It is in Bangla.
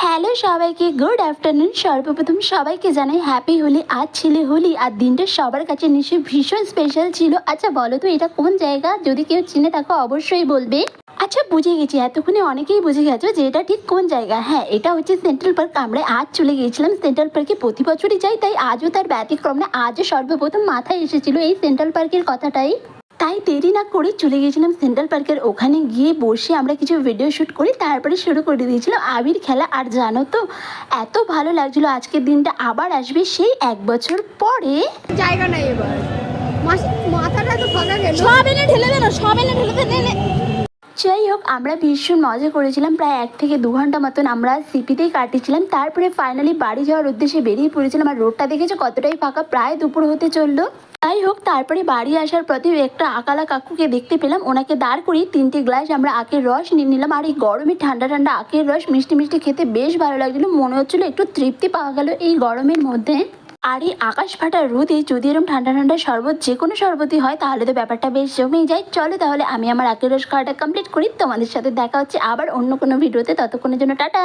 হ্যালো সবাইকে গুড আফটারনুন সর্বপ্রথম সবাইকে জানাই হ্যাপি হোলি। আজ ছিল হোলি আর দিনটা সবার কাছে নিশ্চয়ই ভীষণ স্পেশাল ছিল। আচ্ছা বলো তো, এটা কোন জায়গা? যদি কেউ চিনে থাকো অবশ্যই বলবে। আচ্ছা বুঝে গেছি, এতক্ষণে অনেকেই বুঝে গেছো যে এটা ঠিক কোন জায়গা। হ্যাঁ এটা হচ্ছে সেন্ট্রাল পার্ক আমরা আজ চলে গিয়েছিলাম সেন্ট্রাল পার্কে প্রতি বছরই যাই, তাই আজও তার ব্যতিক্রম না, আজও সর্বপ্রথম মাথায় এসেছিল এই সেন্ট্রাল পার্কের কথাটাই। তাই দেরি না করে চলে গিয়েছিলাম সেন্ট্রাল পার্কের ওখানে গিয়ে বসে আমরা কিছু ভিডিও শ্যুট করি তারপরে শুরু করে দিয়েছিল আবির খেলা। আর জানো তো এত ভালো লাগছিল আজকের দিনটা আবার আসবে সেই এক বছর পরে। জায়গা নাই এবার। মাথাটা তো সব এনে ঢেলে দেন সব এনে ঢেলে যাই হোক, আমরা ভীষণ মজা করেছিলাম। প্রায় এক থেকে দু ঘণ্টা মতন আমরা সিপিতেই কাটিয়েছিলাম। তারপরে ফাইনালি বাড়ি যাওয়ার উদ্দেশ্যে বেরিয়ে পড়েছিলাম। আর রোডটা দেখেছ কতটাই ফাঁকা? প্রায় দুপুর হতে চলল। যাই হোক, তারপরে বাড়ি আসার পথে একটা আকালা কাকুকে দেখতে পেলাম। ওনাকে দাঁড় করিয়ে তিনটে গ্লাস আমরা আখের রস নিয়ে নিলাম। আর এই গরমে ঠান্ডা ঠান্ডা আখের রস মিষ্টি মিষ্টি খেতে বেশ ভালো লাগছিল। মনে হচ্ছিল একটু তৃপ্তি পাওয়া গেল এই গরমের মধ্যে। আর এই আকাশ ফাটা রোদে যদি এরকম ঠান্ডা ঠান্ডা শরবত যে কোনো শরবতই হয়, তাহলে তো ব্যাপারটা বেশ জমেই যায়। চলো তাহলে আমি আমার আখের রস খাওয়াটা কমপ্লিট করি। তোমাদের সাথে দেখা হচ্ছে আবার অন্য কোনো ভিডিওতে ততক্ষণের জন্য টাটা!